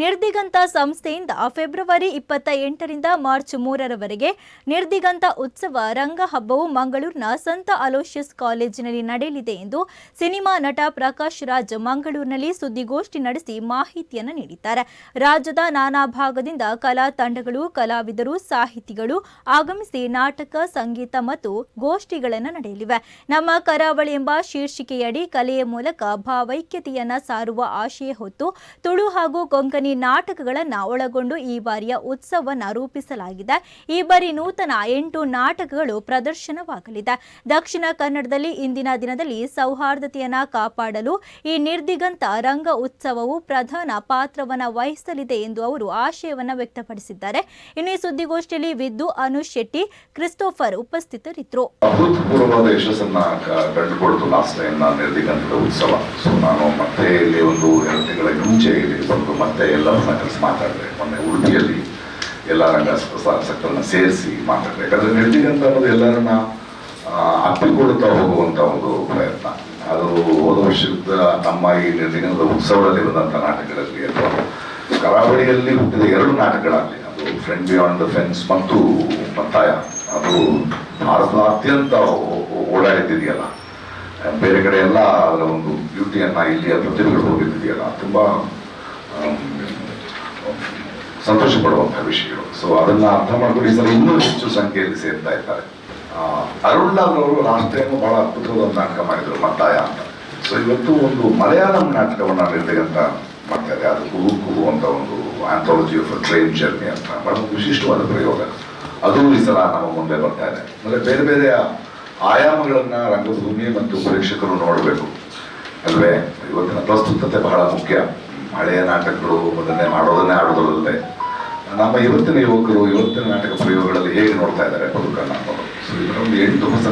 ನಿರ್ದಿಗಂತ ಸಂಸ್ಥೆಯಿಂದ ಫೆಬ್ರವರಿ ಇಪ್ಪತ್ತ ಎಂಟರಿಂದ ಮಾರ್ಚ್ ಮೂರರವರೆಗೆ ನಿರ್ದಿಗಂತ ಉತ್ಸವ ರಂಗ ಹಬ್ಬವು ಮಂಗಳೂರಿನ ಸಂತ ಅಲೋಷಿಯಸ್ ಕಾಲೇಜಿನಲ್ಲಿ ನಡೆಯಲಿದೆ ಎಂದು ಸಿನಿಮಾ ನಟ ಪ್ರಕಾಶ್ ರಾಜ್ ಮಂಗಳೂರಿನಲ್ಲಿ ಸುದ್ದಿಗೋಷ್ಠಿ ನಡೆಸಿ ಮಾಹಿತಿಯನ್ನು ನೀಡಿದ್ದಾರೆ. ರಾಜ್ಯದ ನಾನಾ ಭಾಗದಿಂದ ಕಲಾ ತಂಡಗಳು, ಕಲಾವಿದರು, ಸಾಹಿತಿಗಳು ಆಗಮಿಸಿ ನಾಟಕ, ಸಂಗೀತ ಮತ್ತು ಗೋಷ್ಠಿಗಳನ್ನು ನಡೆಯಲಿವೆ. ನಮ್ಮ ಕರಾವಳಿ ಎಂಬ ಶೀರ್ಷಿಕೆಯಡಿ ಕಲೆಯ ಮೂಲಕ ಭಾವೈಕ್ಯತೆಯನ್ನು ಸಾರುವ ಆಶಯ ಹೊತ್ತು ತುಳು ಹಾಗೂ ಕೊಂಕಣಿ ನಾಟಕಗಳನ್ನು ಒಳಗೊಂಡು ಈ ಬಾರಿಯ ಉತ್ಸವವನ್ನು ರೂಪಿಸಲಾಗಿದೆ. ಈ ಬಾರಿ ನೂತನ ಎಂಟು ನಾಟಕಗಳು ಪ್ರದರ್ಶನವಾಗಲಿದೆ. ದಕ್ಷಿಣ ಕನ್ನಡದಲ್ಲಿ ಇಂದಿನ ದಿನದಲ್ಲಿ ಸೌಹಾರ್ದತೆಯನ್ನು ಕಾಪಾಡಲು ಈ ನಿರ್ದಿಗಂತ ರಂಗ ಉತ್ಸವವು ಪ್ರಧಾನ ಪಾತ್ರವನ್ನು ವಹಿಸಲಿದೆ ಎಂದು ಅವರು ಆಶಯವನ್ನು ವ್ಯಕ್ತಪಡಿಸಿದ್ದಾರೆ. ಇನ್ನು ಈ ಸುದ್ದಿಗೋಷ್ಠಿಯಲ್ಲಿ ವಿದ್ದು ಅನುಷ್ ಶೆಟ್ಟಿ, ಕ್ರಿಸ್ಟೋಫರ್ ಉಪಸ್ಥಿತರಿದ್ದರು. ಅಭೂತಪೂರ್ವವಾದ ಯಶಸ್ಸನ್ನ ಕಂಡುಕೊಳ್ತು ಉತ್ಸವ. ಸೊ ನಾನು ಮತ್ತೆ ಇಲ್ಲಿ ಒಂದು ಎರಡು ತಿಂಗಳ ಮುಂಚೆ ಇಲ್ಲಿ ಬಂದು ಮತ್ತೆ ಎಲ್ಲರನ್ನ ಕಲಿಸಿ ಮಾತಾಡಿದೆ ಮೊನ್ನೆ ಉಡುಪಿಯಲ್ಲಿ ಎಲ್ಲ ರಂಗ ಸಕ್ತರನ್ನ ಸೇರಿಸಿ ಮಾತಾಡಿದೆ ಯಾಕಂದ್ರೆ ನಿರ್ದಿಗಂತ ಅನ್ನೋದು ಎಲ್ಲರನ್ನ ಅಪ್ಪಿಕೊಡುತ್ತಾ ಹೋಗುವಂತ ಒಂದು ಪ್ರಯತ್ನ. ಅದು ಹೋದ ವರ್ಷದ ನಮ್ಮ ಈ ನಿರ್ದಿಗಂಧದ ಉತ್ಸವದಲ್ಲಿ ಬಂದಂಥ ನಾಟಕಗಳಲ್ಲಿ ಅಥವಾ ಕರಾವಳಿಯಲ್ಲಿ ಹುಟ್ಟಿದ ಎರಡು ನಾಟಕಗಳಲ್ಲಿ ಅದು ಫ್ರೆಂಡ್ ಬಿಯಾಂಡ್ ದ ಫೆನ್ಸ್ ಮತ್ತು ಮತ್ತಾಯ ಅದು ಭಾರತದಾದ್ಯಂತ ಓಡಾಡಿದ್ದಿದೆಯಲ್ಲ. ಬೇರೆ ಕಡೆ ಎಲ್ಲ ಅದರ ಒಂದು ಬ್ಯೂಟಿಯನ್ನ ಇಲ್ಲಿಯ ಪ್ರತಿಭೆಗಳು ಹೋಗಿದ್ದಿದೆಯಲ್ಲ. ತುಂಬಾ ಸಂತೋಷ ಪಡುವಂತಹ ವಿಷಯಗಳು. ಸೊ ಅದನ್ನ ಅರ್ಥ ಮಾಡ್ಕೊಂಡು ಈ ಸಲ ಇನ್ನೂ ಹೆಚ್ಚು ಸಂಖ್ಯೆಯಲ್ಲಿ ಸೇರ್ತಾ ಇದ್ದಾರೆ. ಅವರು ಲಾಸ್ಟ್ ಬಹಳ ಅದ್ಭುತವಾದ ನಾಟಕ ಮಾಡಿದ್ರು ಮತ್ತಾಯ ಅಂತ. ಸೊ ಇವತ್ತು ಒಂದು ಮಲಯಾಳಂ ನಾಟಕವನ್ನ ನಿರ್ದೇಗಂತ ಮಾಡ್ತಾ ಇದೆ ಅದು ಕುಹು ಕುಹು ಅಂತ ಒಂದು ಆಂಥಾಲಜಿ ಆಫ್ ಟ್ರೈನ್ ಜರ್ನಿ ಅಂತ. ಬಹಳ ವಿಶಿಷ್ಟವಾದ ಪ್ರಯೋಗ. ಅದು ಈ ಸಲ ನಮ್ಮ ಮುಂದೆ ಬರ್ತಾ ಇದೆ. ಅಂದ್ರೆ ಬೇರೆ ಬೇರೆ ಆಯಾಮಗಳನ್ನ ರಂಗಭೂಮಿ ಮತ್ತು ಪ್ರೇಕ್ಷಕರು ನೋಡಬೇಕು. ಅಲ್ವೇ? ಇವತ್ತಿನ ಪ್ರಸ್ತುತತೆ ಬಹಳ ಮುಖ್ಯ. ಹಳೆಯ ನಾಟಕಗಳು ಅದನ್ನೇ ಮಾಡೋದನ್ನೇ ಆಡೋದಲ್ಲದೆ, ನಮ್ಮ ಇವತ್ತಿನ ಯುವಕರು, ಇವತ್ತಿನ ನಾಟಕ ಪ್ರಯೋಗಗಳಲ್ಲಿ ಹೇಗೆ ನೋಡ್ತಾ ಇದ್ದಾರೆ ಬದುಕನ್ನು ಸೊ ಇದರ ಒಂದು ಎಂಟು ಹೊಸ